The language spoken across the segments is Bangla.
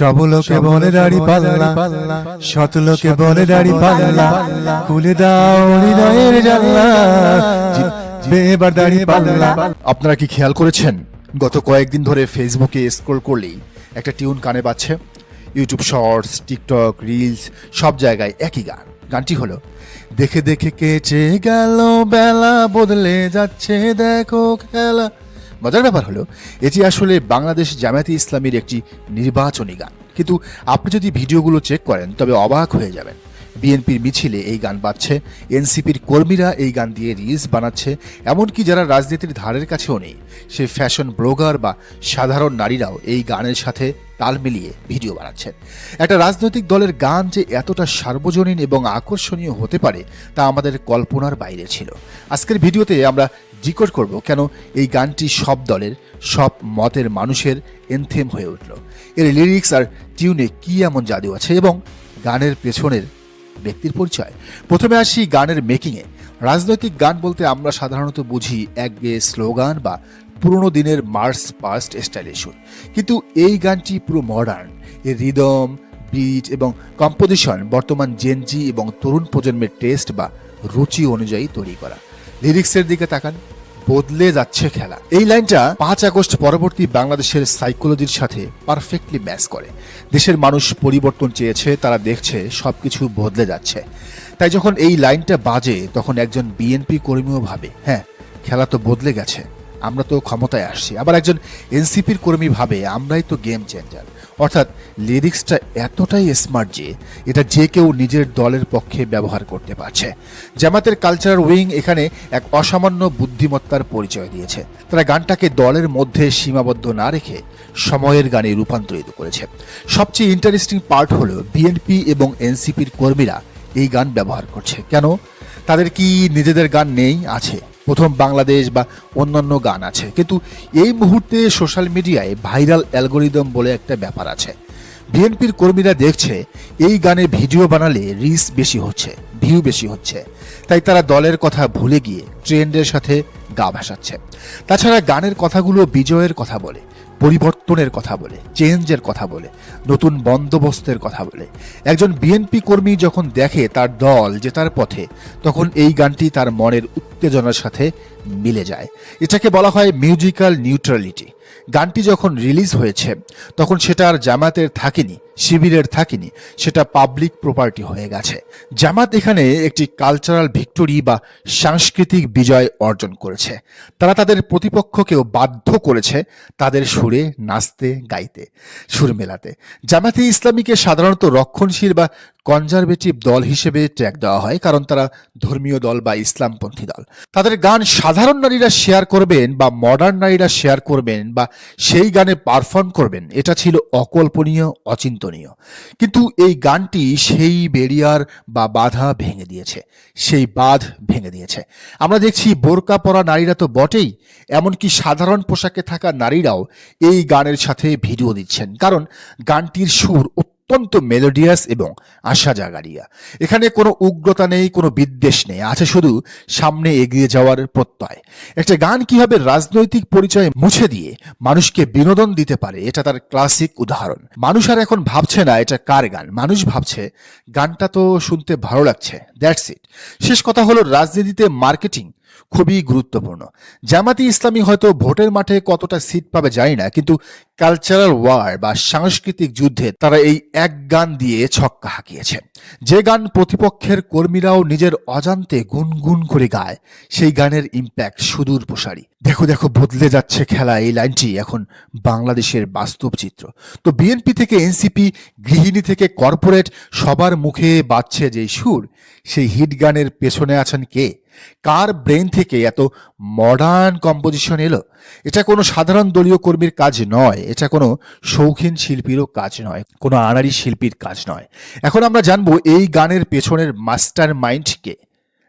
সব লোকে বলে দাড়ি পাল্লা। শত লোকে বলে দাড়ি পাল্লা। খুলে দাও হৃদয়ের জানলা এবার দাড়ি পাল্লা। আপনারা কি খেয়াল করেছেন? গত কয়েকদিন ধরে ফেসবুকে স্ক্রোল করলেই একটা টিউন কানে পাচ্ছে ইউটিউব শর্টস টিকটক রিলস সব জায়গায় একই গান। গানটি হলো দেখে দেখে কেচে গেল বেলা বদলে যাচ্ছে দেখো খেলা। মজার ব্যাপার হলো, এটি আসলে বাংলাদেশ জামায়াতে ইসলামীর একটি নির্বাচনী গান। কিন্তু আপনি যদি ভিডিওগুলো চেক করেন, তবে অবাক হয়ে যাবেন। বিএনপির মিছিলে এই গান বাজছে, এনসিপির কর্মীরা এই গান দিয়ে রিলস বানাচ্ছে, এমনকি যারা রাজনীতির ধারের কাছেও নেই, সে ফ্যাশন ব্লগার বা সাধারণ নারীরাও এই গানের সাথে তাল মিলিয়ে ভিডিও বানাচ্ছেন। একটা রাজনৈতিক দলের গান যে এতটা সার্বজনীন এবং আকর্ষণীয় হতে পারে, তা আমাদের কল্পনার বাইরে ছিল। আজকের ভিডিওতে আমরা ডিকোড করব কেন এই গানটি সব দলের, সব মতের মানুষের এনথেম হয়ে উঠল। এর লিরিক্স আর টিউনে কি এমন জাদু আছে এবং গানের পেছনের ব্যক্তির পরিচয়? প্রথমে আসি গানের মেকিংয়ে রাজনৈতিক গান বলতে আমরা সাধারণত বুঝি একগে স্লোগান বা পুরোনো দিনের মার্স পাস্ট স্টাইলের সুর কিন্তু এই গানটি পুরো মডার্ন এর রিদম বিট এবং কম্পোজিশন বর্তমান জেনজি এবং তরুণ প্রজন্মের টেস্ট বা রুচি অনুযায়ী তৈরি করা। লিরিক্সের দিকে তাকান, বদলে যাচ্ছে খেলা। এই লাইনটা পাঁচ আগস্ট পরবর্তী বাংলাদেশের সাইকোলজির সাথে পারফেক্টলি ম্যাচ করে। দেশের মানুষ পরিবর্তন চেয়েছে, তারা দেখছে সব কিছু বদলে যাচ্ছে। তাই যখন এই লাইনটা বাজে, তখন একজন বিএনপি কর্মীও ভাবে হ্যাঁ খেলা তো বদলে গেছে। আমরা তো ক্ষমতায় আসছি। আবার একজন এনসিপির কর্মী ভাবে, আমরাই তো গেম চেঞ্জার অর্থাৎ লিরিক্সটা এতটাই স্মার্ট যে, এটা যে কেউ নিজের দলের পক্ষে ব্যবহার করতে পারছে। জামাতের কালচারাল উইং এখানে এক অসামান্য বুদ্ধিমত্তার পরিচয় দিয়েছে। তারা গানটাকে দলের মধ্যে সীমাবদ্ধ না রেখে সময়ের গানে রূপান্তরিত করেছে। সবচেয়ে ইন্টারেস্টিং পার্ট হলো বিএনপি এবং এনসিপির কর্মীরা এই গান ব্যবহার করছে। কেন? তাদের কি নিজেদের গান নেই? আছে। প্রথম বাংলাদেশ বা অন্যান্য গান আছে। কিন্তু এই মুহূর্তে সোশ্যাল মিডিয়ায় ভাইরাল অ্যালগোরিদম বলে একটা ব্যাপার আছে। বিএনপির কর্মীরা দেখছে, এই গানে ভিডিও বানালে রিস বেশি হচ্ছে ভিউ বেশি হচ্ছে। তাই তারা দলের কথা ভুলে গিয়ে ট্রেন্ডের সাথে গা ভাসাচ্ছে। তাছাড়া গানের কথাগুলো বিজয়ের কথা বলে, পরিবর্তনের কথা বলে চেঞ্জের কথা বলে, নতুন বন্দোবস্তের কথা বলে। একজন বিএনপি কর্মী যখন দেখে তার দল জেতার পথে, তখন এই গানটি তার মনের উত্তেজনার সাথে মিলে যায়। এটাকে বলা হয় মিউজিক্যাল নিউট্রালিটি। গানটি যখন রিলিজ হয়েছে, তখন সেটা আর জামাতের থাকেনি, শিবিরের থাকেনি, সেটা পাবলিক প্রপার্টি হয়ে গেছে। জামাত এখানে একটি কালচারাল ভিক্টোরি বা সাংস্কৃতিক বিজয় অর্জন করেছে। তারা তাদের প্রতিপক্ষকেও বাধ্য করেছে তাদের সুরে নাচতে, গাইতে, সুর মেলাতে। জামাতে ইসলামীকে সাধারণত রক্ষণশীল বা কনজারভেটিভ দল হিসেবে ট্যাগ দেওয়া হয়, কারণ তারা ধর্মীয় দল বা ইসলামপন্থী দল। তাদের গান সাধারণ নারীরা শেয়ার করবেন বা মডার্ন নারীরা শেয়ার করবেন বা সেই গানে পারফর্ম করবেন। এটা ছিল অকল্পনীয়, অচিন্তনীয়। কিন্তু এই গানটি সেই বেরিয়ার বা বাধা ভেঙে দিয়েছে। সেই বাঁধ ভেঙে দিয়েছে। আমরা দেখছি বোরকা পরা নারীরা তো বটেই, এমনকি সাধারণ পোশাকে থাকা নারীরাও এই গানের সাথে ভিডিও দিচ্ছেন। কারণ গানটির সুর অত্যন্ত মেলোডিয়াস এবং আশা জাগারিয়া এখানে কোনো উগ্রতা নেই, কোনো বিদ্বেষ নেই। আছে শুধু সামনে এগিয়ে যাওয়ার প্রত্যয়। একটা গান কীভাবে রাজনৈতিক পরিচয় মুছে দিয়ে মানুষকে বিনোদন দিতে পারে, এটা তার ক্লাসিক উদাহরণ। মানুষ আর এখন ভাবছে না এটা কার গান। মানুষ ভাবছে, গানটা তো শুনতে ভালো লাগছে, দ্যাটস ইট। শেষ কথা হলো রাজনীতিতে মার্কেটিং। খুবই গুরুত্বপূর্ণ। জামাতি ইসলামী হয়তো ভোটের মাঠে কতটা সিট পাবে জানি না, কিন্তু কালচারাল ওয়ার বা সাংস্কৃতিক যুদ্ধে তারা এই এক গান দিয়ে ছক্কা হাঁকিয়েছে। যে গান প্রতিপক্ষের কর্মীরাও নিজের অজান্তে গুনগুন করে গায়, সেই গানের ইম্প্যাক্ট সুদূর প্রসারী। দেখো দেখো, বদলে যাচ্ছে খেলা এই লাইনটি এখন বাংলাদেশের বাস্তব চিত্র তো বিএনপি থেকে এনসিপি গৃহিণী থেকে কর্পোরেট সবার মুখে বাজছে যেই সুর, সেই হিট গানের পেছনে আছেন কে? কার ব্রেন থেকে এত মডার্ন কম্পোজিশন এলো? এটা কোনো সাধারণ দলীয় কর্মীর কাজ নয়, এটা কোনো শৌখিন শিল্পীরও কাজ নয়, কোনো আনারি শিল্পীর কাজ নয়। এখন আমরা জানব এই গানের পেছনের মাস্টার মাইন্ড কে।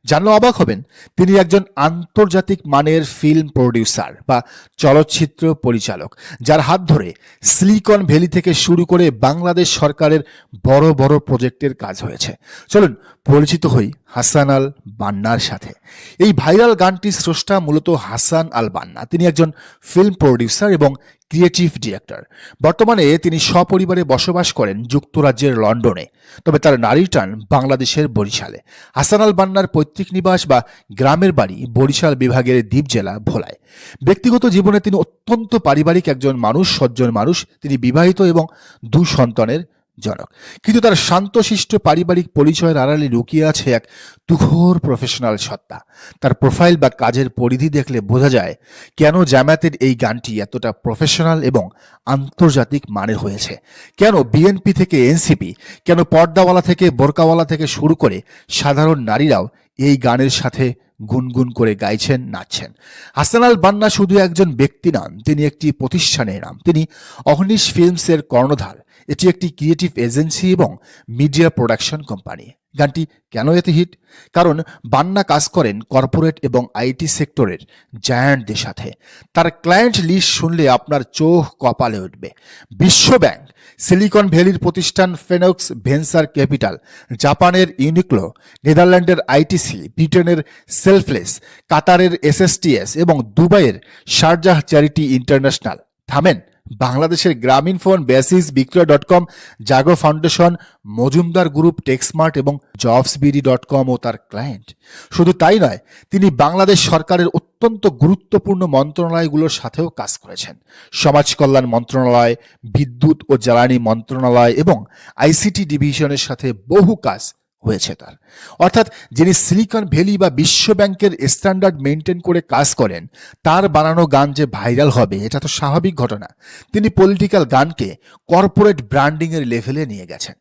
জানলে অবাক হবেন, তিনি একজন আন্তর্জাতিক মানের ফিল্ম প্রডিউসার বা চলচ্চিত্র পরিচালক, যার হাত ধরে সিলিকন ভ্যালি থেকে শুরু করে বাংলাদেশ সরকারের বড় বড় প্রজেক্টের কাজ হয়েছে। চলুন, পরিচিত হই হাসান আল বান্নার সাথে। এই ভাইরাল গানটির স্রষ্টা মূলত হাসান আল বান্না। তিনি একজন ফিল্ম প্রডিউসার এবং ক্রিয়েটিভ ডিরেক্টর। বর্তমানে তিনি সপরিবারে বসবাস করেন যুক্তরাজ্যের লন্ডনে, তবে তার নারী টান বাংলাদেশের বরিশালে। হাসানাল বান্নার পৈতৃক নিবাস বা গ্রামের বাড়ি বরিশাল বিভাগের দ্বীপ জেলা ভোলায়। ব্যক্তিগত জীবনে তিনি অত্যন্ত পারিবারিক একজন মানুষ, সজ্জন মানুষ। তিনি বিবাহিত এবং দু সন্তানের জনক। কিন্তু তার শান্তশিষ্ট পারিবারিক পরিচয়ের আড়ালে লুকিয়ে আছে এক তুখোর প্রফেশনাল সত্তা। তার প্রোফাইল বা কাজের পরিধি দেখলে বোঝা যায় কেন জামায়াতের এই গানটি এতটা প্রফেশনাল এবং আন্তর্জাতিক মানের হয়েছে। কেন বিএনপি থেকে এনসিপি কেন পর্দাওয়ালা থেকে বোরকাওয়ালা থেকে শুরু করে সাধারণ নারীরাও এই গানের সাথে গুনগুন করে গাইছেন, নাচছেন। হাসান আল বান্না শুধু একজন ব্যক্তি নন, তিনি একটি প্রতিষ্ঠানের নাম। তিনি অহনিশ ফিল্মসের কর্ণধার। এটি একটি ক্রিয়েটিভ এজেন্সি এবং মিডিয়া প্রোডাকশন কোম্পানি গানটি কেন এতে হিট কারণ বান্না কাজ করেন কর্পোরেট এবং আইটি সেক্টরের জায়ান্টদের সাথে। তার ক্লায়েন্ট লিস্ট শুনলে আপনার চোখ কপালে উঠবে। বিশ্ব ব্যাংক সিলিকন ভ্যালির প্রতিষ্ঠান ফেনক্স ভেঞ্চার ক্যাপিটাল জাপানের ইউনিক্লো নেদারল্যান্ডের আইটিসি ব্রিটেনের সেলফলেস কাতারের এসএসটিএস এবং দুবাইয়ের শারজাহ চ্যারিটি ইন্টারন্যাশনাল থামেন বাংলাদেশের Grameenphone BASIS, Bikroy dot com, Jaago foundation, Majumdar group, Texmart এবং জবসবিডি ডট কম ও তার ক্লায়েন্ট। শুধু তাই নয়, তিনি বাংলাদেশ সরকারের অত্যন্ত গুরুত্বপূর্ণ মন্ত্রণালয়গুলোর সাথেও কাজ করেছেন। সমাজ কল্যাণ মন্ত্রণালয়, বিদ্যুৎ ও জ্বালানি মন্ত্রণালয় এবং আইসিটি ডিভিশনের সাথে বহু কাজ হয়েছে তার। অর্থাৎ যিনি সিলিকন ভ্যালি বা বিশ্ব ব্যাংকের স্ট্যান্ডার্ড মেনটেন করে কাজ করেন, তার বানানো গান যে ভাইরাল হবে, এটা তো স্বাভাবিক ঘটনা। তিনি পলিটিক্যাল গানকে কর্পোরেট ব্র্যান্ডিংয়ের লেভেলে নিয়ে গেছেন।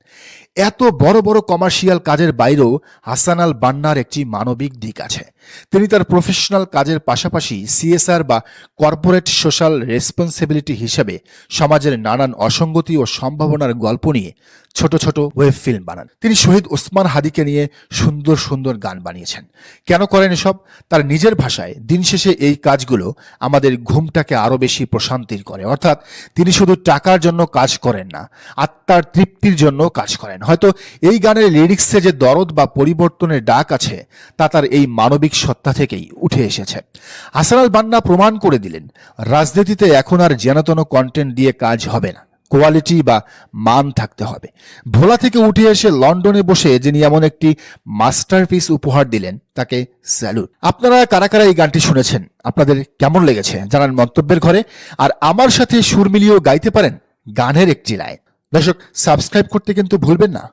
এত বড় বড় কমার্শিয়াল কাজের বাইরেও হাসান আল বান্নার একটি মানবিক দিক আছে। তিনি তার প্রফেশনাল কাজের পাশাপাশি সিএসআর বা কর্পোরেট সোশ্যাল রেসপন্সিবিলিটি হিসেবে সমাজের নানান অসঙ্গতি ও সম্ভাবনার গল্প নিয়ে ছোট ছোট ওয়েব ফিল্ম বানান। তিনি শহীদ ওসমান হাদিকে নিয়ে সুন্দর সুন্দর গান বানিয়েছেন। কেন করেন এসব? তার নিজের ভাষায় দিন শেষে এই কাজগুলো আমাদের ঘুমটাকে আরও বেশি প্রশান্তির করে। অর্থাৎ তিনি শুধু টাকার জন্য কাজ করেন না, আত্মার তৃপ্তির জন্য কাজ করেন। হয়তো এই গানের লিরিক্সে যে দরদ বা পরিবর্তনের ডাক আছে, তা তার এই মানবিক সত্তা থেকেই উঠে এসেছে। হাসান আল বান্না প্রমাণ করে দিলেন, রাজনীতিতে এখন আর জেনতন কন্টেন্ট দিয়ে কাজ হবে না। কোয়ালিটি বা মান থাকতে হবে। ভোলা থেকে উঠে এসে লন্ডনে বসে যিনি এমন একটি মাস্টারপিস উপহার দিলেন, তাকে স্যালুট আপনারা কারা কারা এই গানটি শুনেছেন? আপনাদের কেমন লেগেছে? জানান মন্তব্যের ঘরে। আর আমার সাথে সুর মিলিয়েও গাইতে পারেন গানের একটি লাইন। দর্শক সাবস্ক্রাইব করতে কিন্তু ভুলবেন না।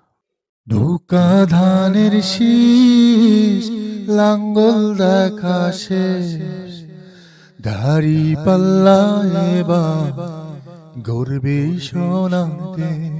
ধোকা ধানের শীষ, লাঙ্গল দেখা শেষ। ধারি পাল্লা এবার গর্বে সোনাতে